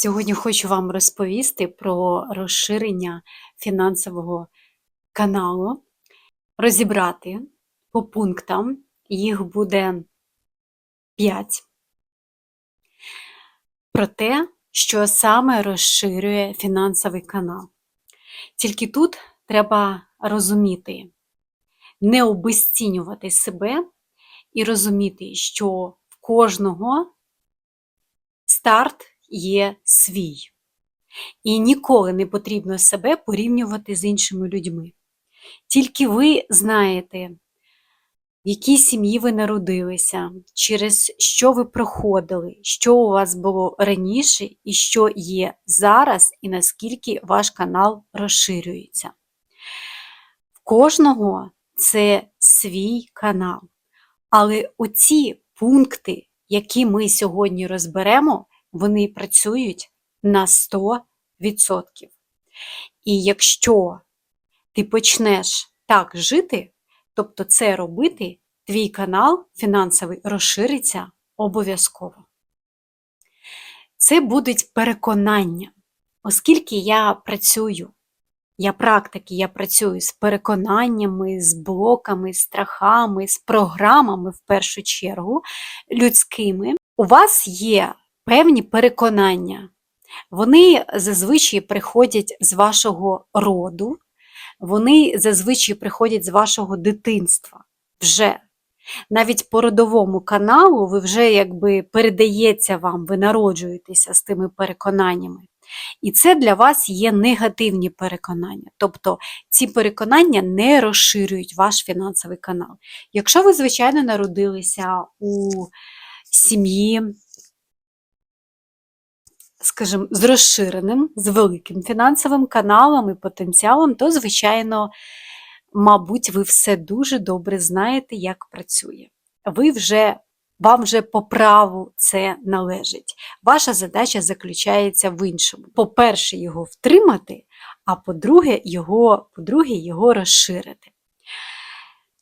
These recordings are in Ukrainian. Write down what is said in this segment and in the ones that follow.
Сьогодні хочу вам розповісти про розширення фінансового каналу, розібрати по пунктам, їх буде 5, про те, що саме розширює фінансовий канал. Тільки тут треба розуміти, не обесцінювати себе і розуміти, що в кожного старт є свій. І ніколи не потрібно себе порівнювати з іншими людьми. Тільки ви знаєте, в якій сім'ї ви народилися, через що ви проходили, що у вас було раніше і що є зараз, і наскільки ваш канал розширюється. В кожного це свій канал. Але оці пункти, які ми сьогодні розберемо, вони працюють на 100%. І якщо ти почнеш так жити, тобто це робити, твій канал фінансовий розшириться обов'язково. Це будуть переконання, оскільки я працюю, я практики, я працюю з переконаннями, з блоками, страхами, з програмами в першу чергу людськими, у вас є певні переконання. Вони зазвичай приходять з вашого роду, вони зазвичай приходять з вашого дитинства. Вже. Навіть по родовому каналу ви вже якби передається вам, ви народжуєтеся з тими переконаннями. І це для вас є негативні переконання. Тобто ці переконання не розширюють ваш фінансовий канал. Якщо ви, звичайно, народилися у сім'ї, скажімо, з розширеним, з великим фінансовим каналом і потенціалом, то, звичайно, мабуть, ви все дуже добре знаєте, як працює. Ви вже, Вам вже по праву це належить. Ваша задача заключається в іншому. По-перше, його втримати, а по-друге, його, по-друге, його розширити.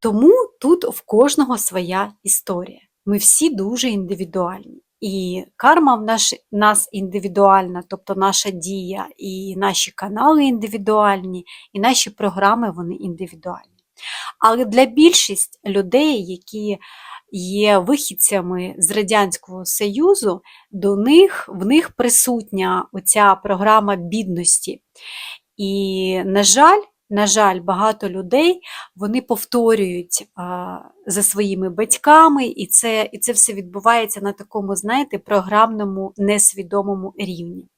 Тому тут в кожного своя історія. Ми всі дуже індивідуальні. І карма в наш, нас індивідуальна, тобто наша дія, і наші канали індивідуальні, і наші програми вони індивідуальні. Але для більшість людей, які є вихідцями з Радянського Союзу, до них, в них присутня оця програма бідності. І, на жаль, на жаль, багато людей вони повторюють а, за своїми батьками, і це, і це все відбувається на такому, знаєте, програмному, несвідомому рівні.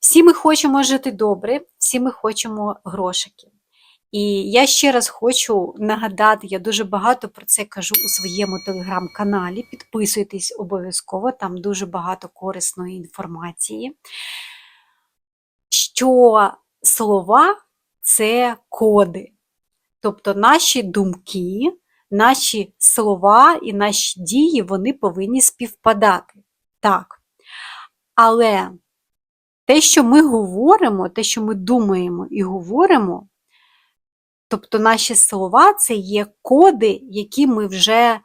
Всі ми хочемо жити добре, всі ми хочемо грошики. І я ще раз хочу нагадати, я дуже багато про це кажу у своєму телеграм-каналі. Підписуйтесь обов'язково, там дуже багато корисної інформації. Що слова це коди. Тобто наші думки, наші слова і наші дії вони повинні співпадати. Так. Але те, що ми говоримо, те, що ми думаємо і говоримо, тобто наші слова це є коди, які ми вже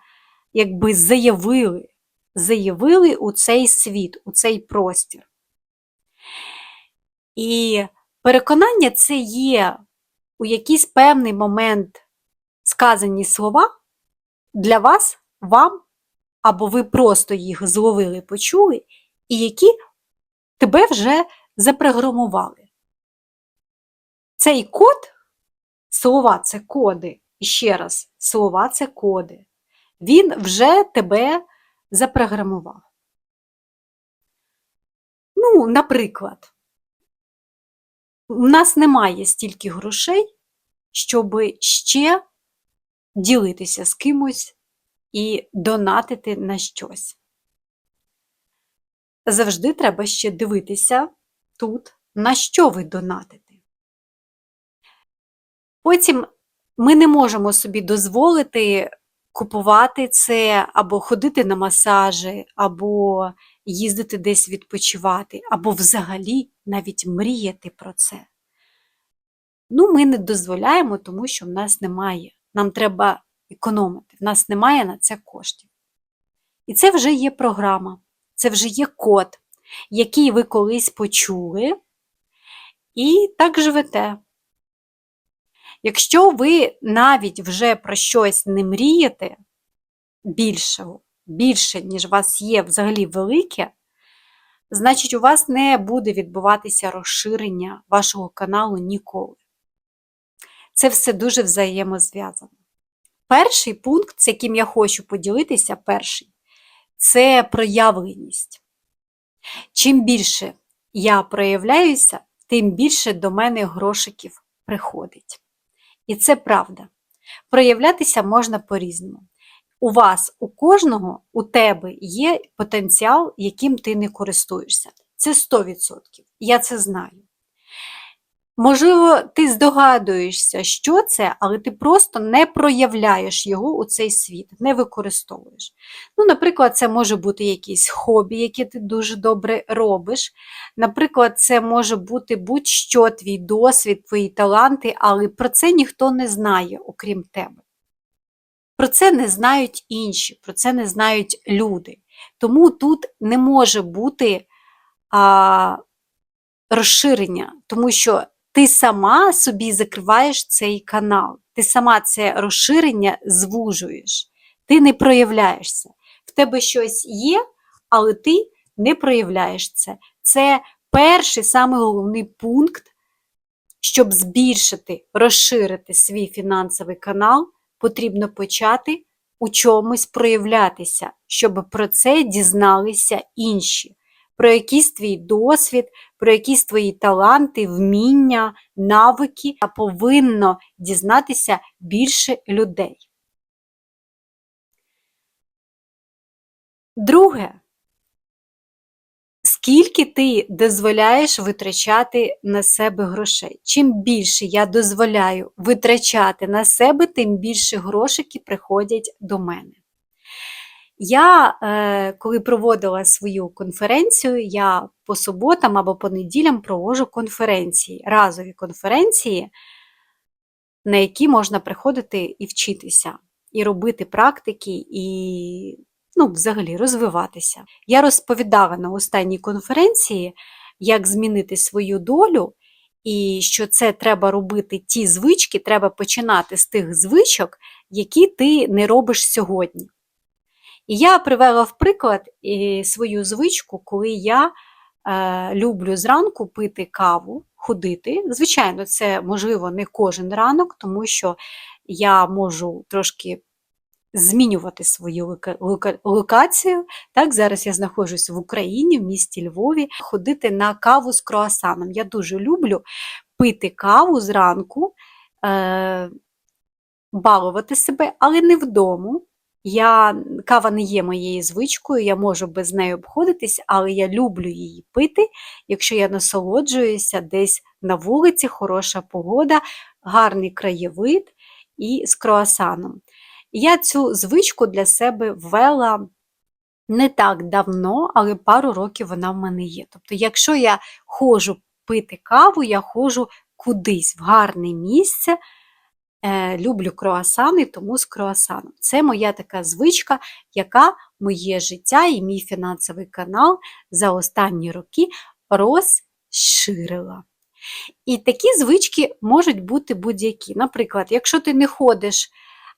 якби заявили, заявили у цей світ, у цей простір. І Переконання це є у якийсь певний момент сказані слова для вас, вам, або ви просто їх зловили, почули, і які тебе вже запрограмували. Цей код, слова це коди, і ще раз, слова це коди. Він вже тебе запрограмував. Ну, наприклад. У нас немає стільки грошей, щоб ще ділитися з кимось і донатити на щось. Завжди треба ще дивитися тут, на що ви донатите. Потім ми не можемо собі дозволити купувати це, або ходити на масажі, або їздити десь відпочивати, або взагалі навіть мріяти про це. Ну, ми не дозволяємо, тому що в нас немає. Нам треба економити, в нас немає на це коштів. І це вже є програма, це вже є код, який ви колись почули, і так живете. Якщо ви навіть вже про щось не мрієте більшого, більше, ніж у вас є взагалі велике, значить, у вас не буде відбуватися розширення вашого каналу ніколи. Це все дуже взаємозв'язано. Перший пункт, з яким я хочу поділитися, перший це проявленість. Чим більше я проявляюся, тим більше до мене грошиків приходить. І це правда. Проявлятися можна по-різному. У вас, у кожного, у тебе є потенціал, яким ти не користуєшся. Це 100%. Я це знаю. Можливо, ти здогадуєшся, що це, але ти просто не проявляєш його у цей світ, не використовуєш. Ну, Наприклад, це може бути якісь хобі, які ти дуже добре робиш. Наприклад, це може бути будь-що твій досвід, твої таланти, але про це ніхто не знає, окрім тебе. Про це не знають інші, про це не знають люди. Тому тут не може бути а, розширення, тому що ти сама собі закриваєш цей канал, ти сама це розширення звужуєш, ти не проявляєшся. В тебе щось є, але ти не проявляєш це. Це перший самий головний пункт, щоб збільшити, розширити свій фінансовий канал, потрібно почати у чомусь проявлятися, щоб про це дізналися інші про якийсь твій досвід, про якісь твої таланти, вміння, навики, а повинно дізнатися більше людей. Друге, скільки ти дозволяєш витрачати на себе грошей? Чим більше я дозволяю витрачати на себе, тим більше грошики приходять до мене. Я, е, коли проводила свою конференцію, я по суботам або по неділям проводжу конференції, разові конференції, на які можна приходити і вчитися, і робити практики, і ну, взагалі розвиватися. Я розповідала на останній конференції, як змінити свою долю, і що це треба робити ті звички, треба починати з тих звичок, які ти не робиш сьогодні. І я привела в приклад свою звичку, коли я е, люблю зранку пити каву, ходити. Звичайно, це можливо не кожен ранок, тому що я можу трошки змінювати свою локацію. Так, Зараз я знаходжусь в Україні, в місті Львові, ходити на каву з круасаном. Я дуже люблю пити каву зранку, е, балувати себе, але не вдома. Я, Кава не є моєю звичкою, я можу без неї обходитись, але я люблю її пити, якщо я насолоджуюся десь на вулиці, хороша погода, гарний краєвид і з круасаном. Я цю звичку для себе ввела не так давно, але пару років вона в мене є. Тобто, якщо я ходжу пити каву, я ходжу кудись в гарне місце. Е, люблю круасани, тому з круасаном. Це моя така звичка, яка моє життя і мій фінансовий канал за останні роки розширила. І такі звички можуть бути будь-які. Наприклад, якщо ти не ходиш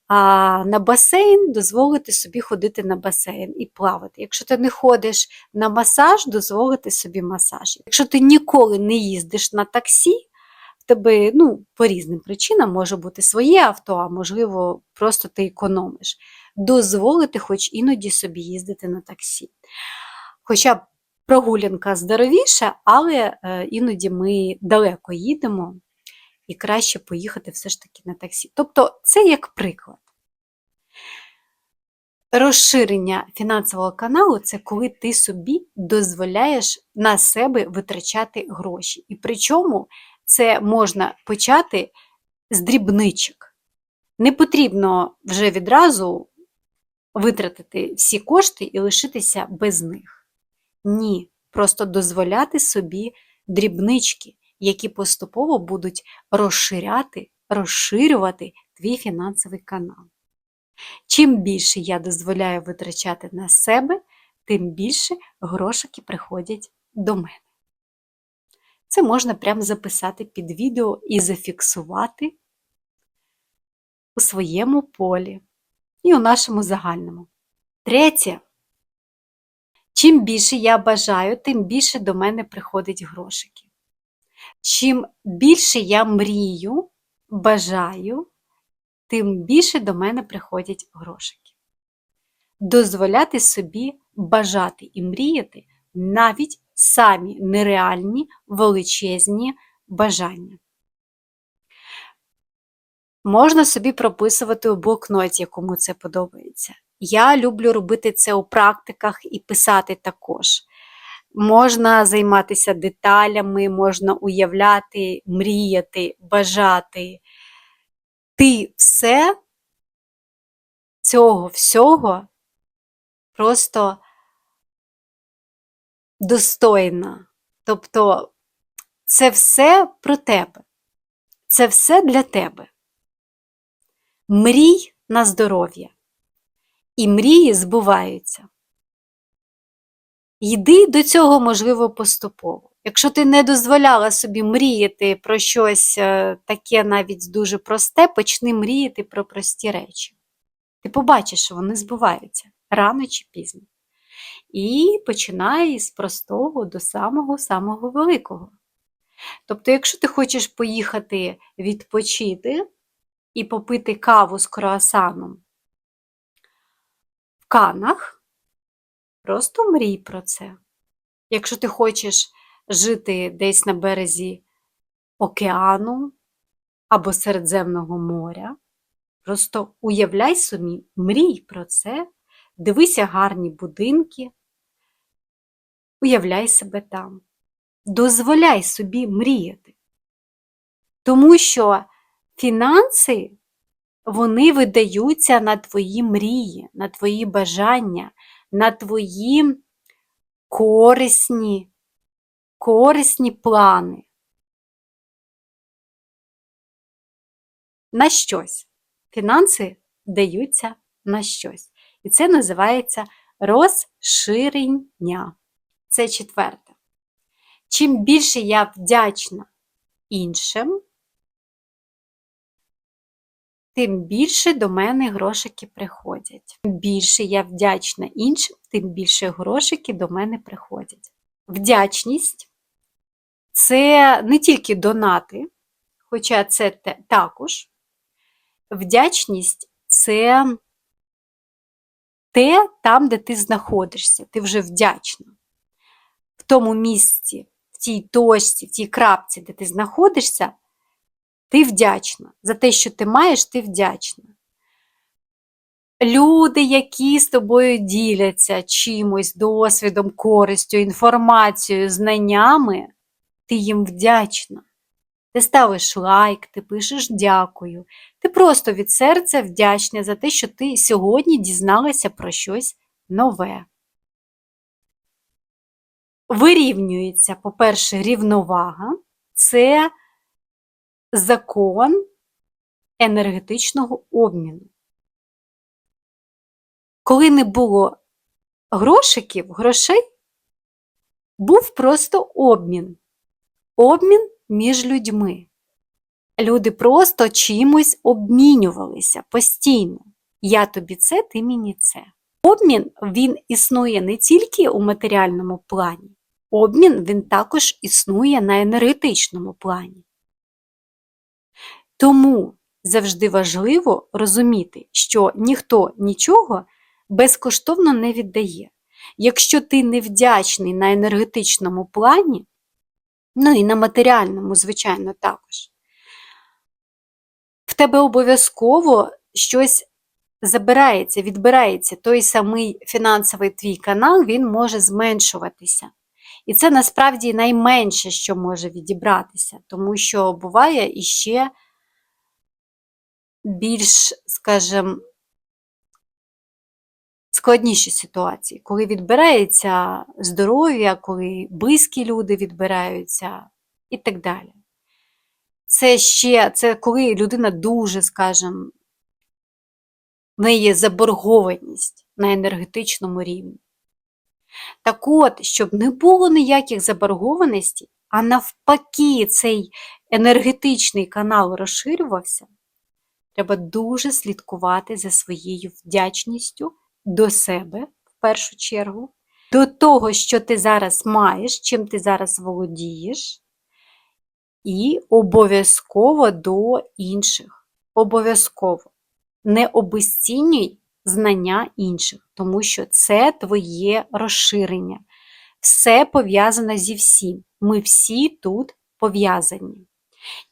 на басейн, дозволити собі ходити на басейн і плавати. Якщо ти не ходиш на масаж, дозволити собі масаж. Якщо ти ніколи не їздиш на таксі, в тебе ну, по різним причинам може бути своє авто, а можливо, просто ти економиш. Дозволити хоч іноді собі їздити на таксі. Хоча прогулянка здоровіша, але е, іноді ми далеко їдемо і краще поїхати все ж таки на таксі. Тобто, це як приклад. Розширення фінансового каналу це коли ти собі дозволяєш на себе витрачати гроші. І причому це можна почати з дрібничок. Не потрібно вже відразу витратити всі кошти і лишитися без них. Ні, просто дозволяти собі дрібнички, які поступово будуть розширяти, розширювати твій фінансовий канал. Чим більше я дозволяю витрачати на себе, тим більше грошики приходять до мене. Це можна прямо записати під відео і зафіксувати у своєму полі і у нашому загальному. Третє. Чим більше я бажаю, тим більше до мене приходить грошики. Чим більше я мрію, бажаю, тим більше до мене приходять грошики. Дозволяти собі бажати і мріяти навіть самі нереальні величезні бажання. Можна собі прописувати у блокноті, кому це подобається. Я люблю робити це у практиках і писати також. Можна займатися деталями, можна уявляти, мріяти, бажати. Ти все цього всього просто достойна. Тобто це все про тебе. Це все для тебе. Мрій на здоров'я. І мрії збуваються. Йди до цього, можливо, поступово. Якщо ти не дозволяла собі мріяти про щось е, таке навіть дуже просте, почни мріяти про прості речі. Ти побачиш, що вони збуваються рано чи пізно. І починай з простого до самого-самого великого. Тобто, якщо ти хочеш поїхати відпочити і попити каву з круасаном в канах, просто мрій про це. Якщо ти хочеш жити десь на березі океану або Середземного моря, просто уявляй собі, мрій про це, дивися гарні будинки, уявляй себе там. Дозволяй собі мріяти. Тому що фінанси, вони видаються на твої мрії, на твої бажання, на твої корисні, корисні плани. На щось. Фінанси даються на щось. І це називається розширення. Це четверте. Чим більше я вдячна іншим, тим більше до мене грошики приходять. Більше я вдячна іншим, тим більше грошики до мене приходять. Вдячність це не тільки донати, хоча це також. Вдячність це те там, де ти знаходишся, ти вже вдячна. В тому місці, в тій точці, в тій крапці, де ти знаходишся, ти вдячна. За те, що ти маєш, ти вдячна. Люди, які з тобою діляться чимось, досвідом, користю, інформацією, знаннями, ти їм вдячна. Ти ставиш лайк, ти пишеш дякую. Ти просто від серця вдячна за те, що ти сьогодні дізналася про щось нове. Вирівнюється, по-перше, рівновага це закон енергетичного обміну. Коли не було грошиків, грошей, був просто обмін. Обмін між людьми. Люди просто чимось обмінювалися постійно. Я тобі це, ти мені це. Обмін він існує не тільки у матеріальному плані, обмін він також існує на енергетичному плані. Тому завжди важливо розуміти, що ніхто нічого безкоштовно не віддає. Якщо ти невдячний на енергетичному плані, ну і на матеріальному, звичайно, також, в тебе обов'язково щось забирається, відбирається. Той самий фінансовий твій канал, він може зменшуватися. І це насправді найменше, що може відібратися, тому що буває іще більш, скажімо, складніші ситуації, коли відбирається здоров'я, коли близькі люди відбираються і так далі. Це ще це коли людина дуже, скажімо, в неї є заборгованість на енергетичному рівні. Так от, щоб не було ніяких заборгованостей, а навпаки, цей енергетичний канал розширювався, треба дуже слідкувати за своєю вдячністю до себе в першу чергу, до того, що ти зараз маєш, чим ти зараз володієш, і обов'язково до інших. Обов'язково не обесцінюй знання інших, тому що це твоє розширення. Все пов'язано зі всім. Ми всі тут пов'язані.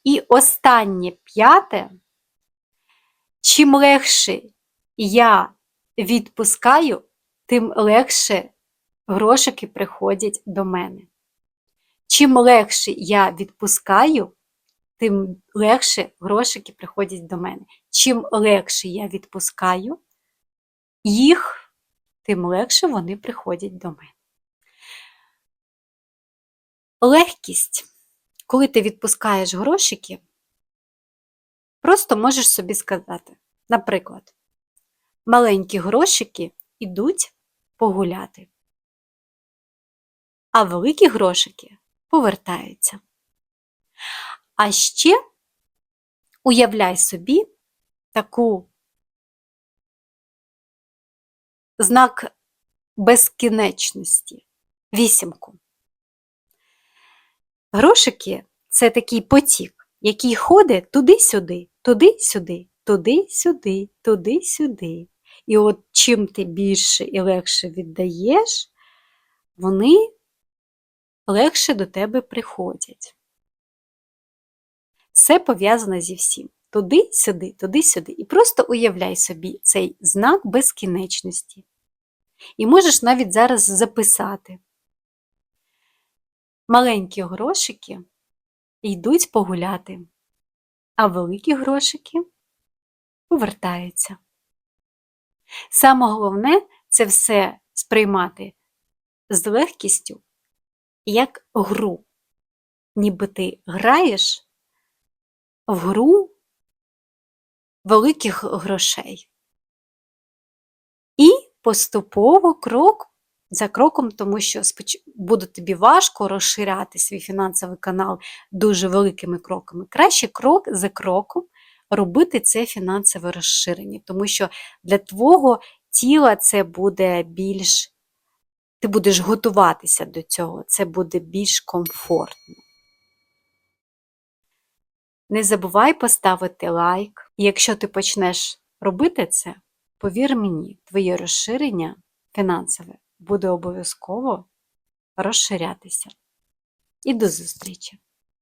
І останнє п'яте, чим легше я відпускаю, тим легше грошики приходять до мене. Чим легше я відпускаю, тим легше грошики приходять до мене. Чим легше я відпускаю їх, тим легше вони приходять до мене. Легкість, коли ти відпускаєш грошики, просто можеш собі сказати, наприклад, маленькі грошики йдуть погуляти, а великі грошики повертаються. А ще уявляй собі таку знак безкінечності, вісімку. Грошики це такий потік, який ходить туди-сюди, туди-сюди, туди-сюди, туди-сюди. І от чим ти більше і легше віддаєш, вони легше до тебе приходять. Все пов'язано зі всім. Туди-сюди, туди-сюди. І просто уявляй собі цей знак безкінечності. І можеш навіть зараз записати. Маленькі грошики йдуть погуляти, а великі грошики повертаються. Саме головне це все сприймати з легкістю як гру. Ніби ти граєш в гру великих грошей. І поступово крок за кроком, тому що буде тобі важко розширяти свій фінансовий канал дуже великими кроками. Краще крок за кроком робити це фінансове розширення, тому що для твого тіла це буде більш, ти будеш готуватися до цього, це буде більш комфортно. Не забувай поставити лайк, і якщо ти почнеш робити це, повір мені, твоє розширення фінансове буде обов'язково розширятися. І до зустрічі!